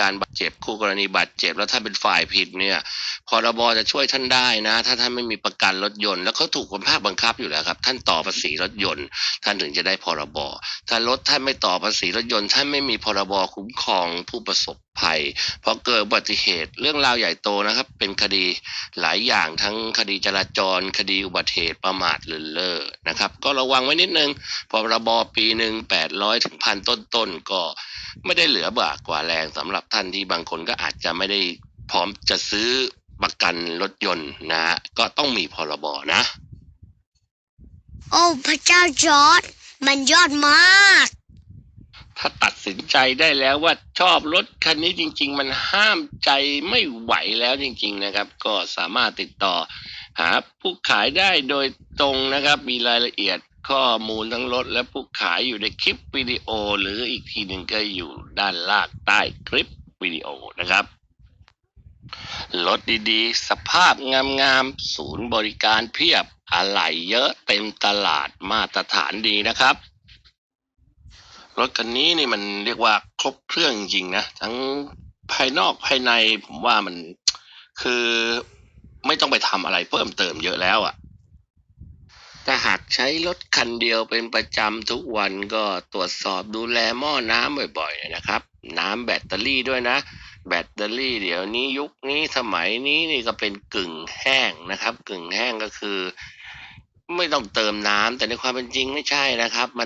การบาดเจ็บคู่กรณีบาดเจ็บ แล้วท่าเป็นฝ่ายผิดเนี่ยพรบจะช่วยท่านได้นะ ถ้าท่านไม่มีประกันรถยนต์ แล้วเขาถูกคนภาคบังคับอยู่แล้วครับ ท่านต่อภาษีรถยนต์ ท่านถึงจะได้พรบถ้ารถท่านไม่ต่อภาษีรถยนต์ ท่านไม่มีพรบคุ้มครองผู้ประสบภัยพอเกิดอุบัติเหตุเรื่องราวใหญ่โตนะครับ เป็นคดีหลายอย่างทั้งคดีจราจร คดีอุบัติเหตุประมาทเลินเล่อนะครับ ก็ระวังไว้นิดนึงพรบปีหนึ่งแปดร้อยถึงพันต้นๆก็ ไม่ได้เหลือบากกว่าแรงสำหรับท่านที่บางคนก็อาจจะไม่ได้พร้อมจะซื้อประกันรถยนต์นะฮะก็ต้องมีพรบนะ โอ้พระเจ้าจอร์ดมันยอดมาก ถ้าตัดสินใจได้แล้วว่าชอบรถคันนี้จริง ๆ มันห้ามใจไม่ไหวแล้วจริง ๆ นะครับ ก็สามารถติดต่อหาผู้ขายได้โดยตรงนะครับ มีรายละเอียด ข้อมูลทั้งรถและผู้ขายอยู่ในคลิปวิดีโอ หรืออีกทีหนึ่งก็อยู่ด้านล่างใต้คลิปวิดีโอนะครับ รถดีๆ สภาพงามๆ ศูนย์บริการเพียบอะไหล่เยอะเต็มตลาดมาตรฐานดีนะครับ รถคันนี้นี่มันเรียกว่าครบเครื่องจริงๆนะ ทั้งภายนอกภายในผมว่ามันคือไม่ต้องไปทำอะไรเพิ่มเติมเยอะแล้วอะ่ะ ถ้าหากใช้รถคันเดียวเป็นประจำทุกวันก็ตรวจสอบดูแลหม้อน้ำบ่อยๆนะครับ น้ำแบตเตอรี่ด้วยนะ แบตเตอรี่เดี๋ยวนี้ยุคนี้สมัยนี้นี่ก็เป็นกึ่งแห้งนะครับ กึ่งแห้งก็คือ ไม่ต้องเติมน้ำแต่ในความเป็นจริงไม่ใช่นะครับมัน